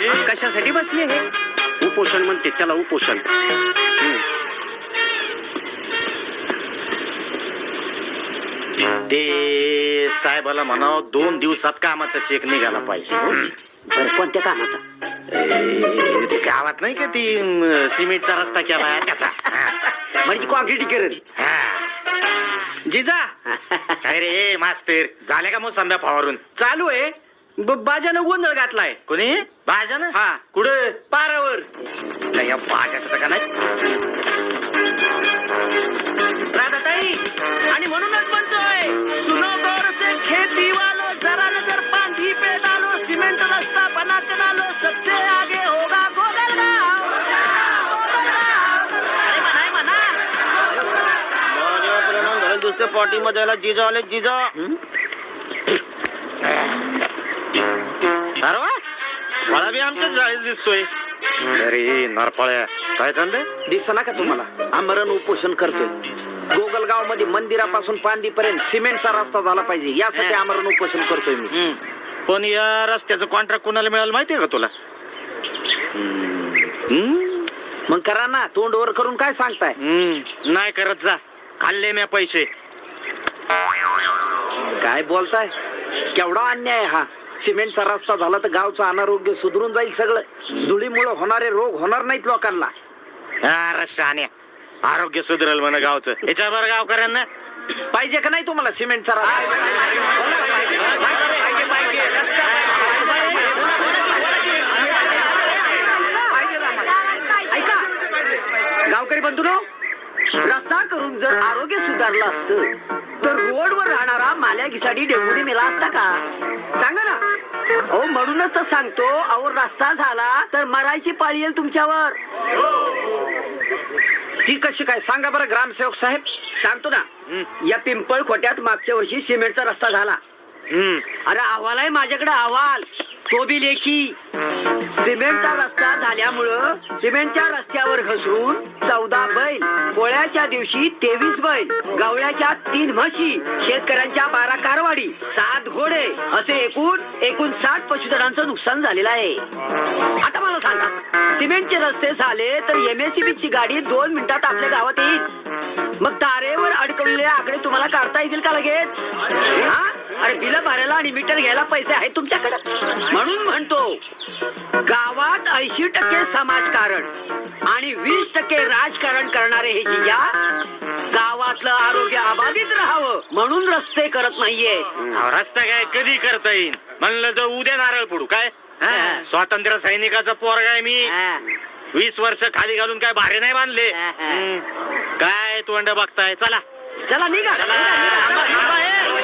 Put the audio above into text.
कशासाठी बसले हे उपोषण म्हणते त्याला उपोषण. ते साहेबाला म्हणाव दोन दिवसात कामाचा चेक निघाला पाहिजे. बरं कोणत्या कामाचा? ए, ते गावात नाही का ती सिमेंटचा रस्ता केला त्याचा? म्हणजे कॉन्क्रिटीकरण हा. जिजा. काय रे मास्तर झाल्या का मोसंब्या फवारून चालू आहे. बाजानं गोंधळ घातलाय. कोणी? भाज्या ना हा. कुठं? पारावर. नाही, या भाज्याचं तर का नाही? राधाताई आणि म्हणूनच म्हणतोय सुनो गौर से खेती वालो जरा नजर पांधी पे डालो सिमेंट रास्ता बनाते डालो सबसे आगे होगा गोगलगांव. अरे म्हणा पार्टी मध्ये जिजा अरे वा. मला बी आमच्या जाळीत दिसतोय. अरे नरपळ्या. काय चाललंय? दिसना का तुम्हाला. आमरण उपोषण करतोय. गोगलगावमध्ये मंदिरापासून पांदीपर्यंत सिमेंटचा रस्ता झाला पाहिजे. यासाठी आमरण उपोषण करतोय मी. हम्म. पण या रस्त्याचं कॉन्ट्रॅक्ट कोणाला मिळालं माहितीये का तुला? हम्म. मग करा ना. तोंड वर करून काय सांगताय? हम्म. नाही करत जा. खाल्ले म्या पैसे. काय बोलताय? केवढा अन्याय हा? सिमेंटचा रस्ता झाला तर गावचं अनारोग्य सुधरून जाईल सगळं. धुळीमुळे होणारे रोग होणार नाहीत लोकांना. अरे शान्या आरोग्य सुधरल म्हण गावचं. याच्यावर गावकऱ्यांना? पाहिजे का नाही तुम्हाला सिमेंटचा ऐका. गावकरी बंधूनो रस्ता करून जर आरोग्य सुधारलं असतं तर रोडवर राहणारा माल्या घिसाडी डेंगूने मेला असता का? सांगा ना. अहो म्हणूनच तर सांगतो अहो रस्ता झाला तर मरायची पाळी येईल तुमच्यावर. ती कशी काय? सांगा बरं ग्रामसेवक साहेब. सांगतो ना. या पिंपळ खोट्यात मागच्या वर्षी सिमेंटचा रस्ता झाला. अरे अहवाल आहे माझ्याकडे अहवाल. तो सिमेंटचा रस्ता झाल्यामुळं सिमेंटच्या रस्त्यावर घसरून चौदा बैल पोळ्याच्या दिवशी तेवीस बैल गवळ्याच्या तीन म्हशी शेतकऱ्यांच्या बारा कारवाडी सात घोडे असे एकूण एकूण साठ पशुधनांचं नुकसान झालेलं आहे. आता मला सांगा सिमेंटचे रस्ते झाले तर एमएससीबी ची गाडी दोन मिनिटात आपल्या गावात येईल. मग तारेवर अडकवलेले आकडे तुम्हाला काढता येतील का लगेच? अरे बिल भरायला आणि मीटर घ्यायला पैसे आहेत तुमच्याकडे म्हणून म्हणतो गावात ऐंशी टक्के समाजकारण आणि वीस टक्के राजकारण करणारे हे जिजा गावातलं आरोग्य अबाधित राहावं म्हणून रस्ते करत नाहीये अहो, रस्ता काय कधी करता येईल म्हणलं तर उद्या नारळ पडू काय हा. स्वातंत्र्य सैनिकाचा पोरगा आहे मी हा. वीस वर्ष खाली घालून काय भारे नाही बांधले हा, हा. काय तोंड बघताय चला चला निघा चला. निघा, निघा. थांबा.